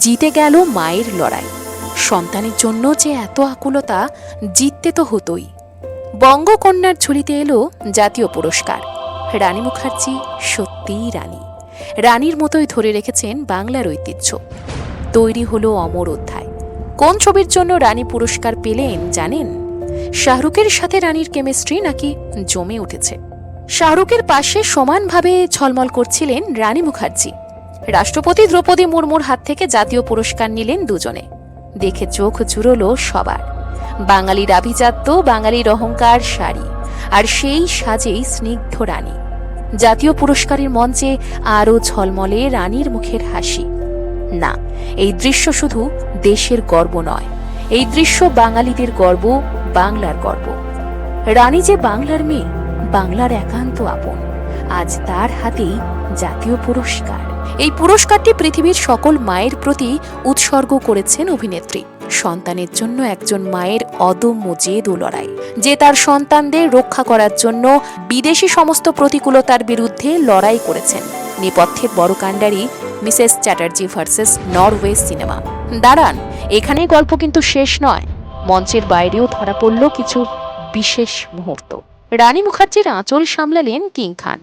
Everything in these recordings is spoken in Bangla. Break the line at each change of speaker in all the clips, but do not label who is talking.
জিতে গেল মায়ের লড়াই। সন্তানের জন্য যে এত আকুলতা, জিততে তো হতোই। বঙ্গকন্যার ঝুলিতে এলো জাতীয় পুরস্কার। রানী মুখার্জি সত্যিই রানী। রানীর মতোই ধরে রেখেছেন বাংলার ঐতিহ্য। তৈরি হলো অমর অধ্যায়। কোন ছবির জন্য রানী পুরস্কার পেলেন জানেন? শাহরুখের সাথে রানীর কেমিস্ট্রি নাকি জমে উঠেছে? শাহরুখের পাশে সমানভাবে ঝলমল করছিলেন রানী মুখার্জি। রাষ্ট্রপতি দ্রৌপদী মুর্মুর হাত থেকে জাতীয় পুরস্কার নিলেন দুজনে। দেখে চোখ জুড়ল সবার। বাঙালির আভিজাত্য বাঙালির অহংকার শাড়ি, আর সেই সাজেই স্নিগ্ধ রানী। জাতীয় পুরস্কারের মঞ্চে আরও ঝলমলে রানীর মুখের হাসি। না, এই দৃশ্য শুধু দেশের গর্ব নয়, এই দৃশ্য বাঙালিদের গর্ব, বাংলার গর্ব। রানী যে বাংলার মেয়ে, বাংলার একান্ত আপন, আজ তার হাতেই জাতীয় পুরস্কার। এই পুরস্কারটি পৃথিবীর সকল মায়ের প্রতি উৎসর্গ করেছেন অভিনেত্রী। সন্তানের জন্য একজন মায়ের অদম্য জেদ ও লড়াই। যে তার সন্তানদের রক্ষা করার জন্য বিদেশি সমস্ত প্রতিকূলতার বিরুদ্ধে লড়াই করেছেন। নেপথ্যে বড় কাণ্ডারি, Mrs Chatterjee versus Norway cinema. দাঁড়ান এখানে গল্প কিন্তু শেষ নয়। মঞ্চের বাইরেও ধরা পড়ল কিছু বিশেষ মুহূর্ত। রানী মুখার্জির আঁচল সামলালেন কিং খান।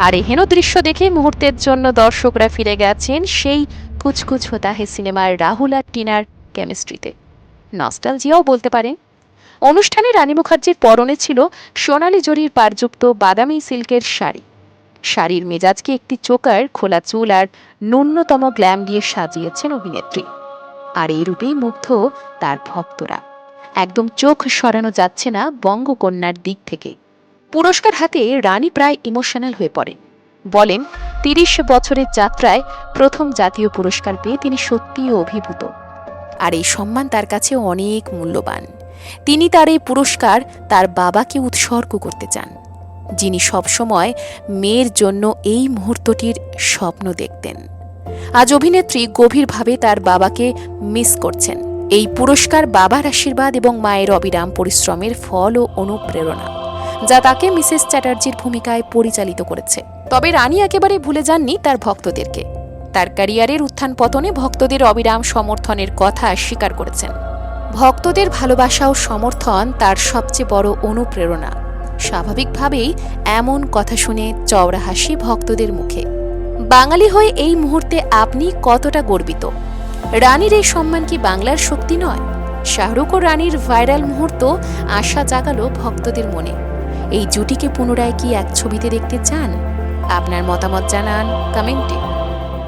আর এহেন দৃশ্য দেখে মুহূর্তের জন্য দর্শকরা ফিরে গেছেন সেই কুচকুচ হোতা হে সিনেমার রাহুল আর টিনার কেমিস্ট্রিতে। নস্টালজিয়াও বলতে পারেন অনুষ্ঠানে রানী মুখার্জির পরনে ছিল সোনালি জরির পারযুক্ত বাদামি সিল্কের শাড়ি। শাড়ির মেজাজকে একটি চোকার, খোলা চুল আর ন্যূনতম গ্ল্যাম দিয়ে সাজিয়েছেন অভিনেত্রী। আর এই রূপেই মুগ্ধ তার ভক্তরা। একদম চোখ সরানো যাচ্ছে না বঙ্গকন্যার দিক থেকে। পুরস্কার হাতে রানী প্রায় ইমোশনাল হয়ে পড়েন বলেন, তিরিশ বছরের যাত্রায় প্রথম জাতীয় পুরস্কার পেয়ে তিনি সত্যিই অভিভূত। আর এই সম্মান তার কাছে অনেক মূল্যবান। তিনি তার এই পুরস্কার তার বাবাকে উৎসর্গ করতে চান, যিনি সবসময় মেয়ের জন্য এই মুহূর্তটির স্বপ্ন দেখতেন। আজ অভিনেত্রী গভীরভাবে তার বাবাকে মিস করছেন। এই পুরস্কার বাবার আশীর্বাদ এবং মায়ের অবিরাম পরিশ্রমের ফল ও অনুপ্রেরণা। যা তাকে মিসেস চ্যাটার্জির ভূমিকায় পরিচালিত করেছে। তবে রানী একেবারে ভুলে যাননি তার ভক্তদেরকে। তার ক্যারিয়ারের উত্থান পতনে ভক্তদের অবিরাম সমর্থনের কথা স্বীকার করেছেন। ভক্তদের ভালোবাসা ও সমর্থন তার সবচেয়ে বড় অনুপ্রেরণা। স্বাভাবিকভাবেই এমন কথা শুনে চওড়া হাসি ভক্তদের মুখে। বাঙালি হয়ে এই মুহূর্তে আপনি কতটা গর্বিত? রানীর এই সম্মান কি বাংলার শক্তি নয়? শাহরুখ ও রানীর ভাইরাল মুহূর্ত আশা জাগালো ভক্তদের মনে। এই জুটিকে পুনরায় কি এক ছবিতে দেখতে চান? আপনার মতামত জানান কমেন্টে।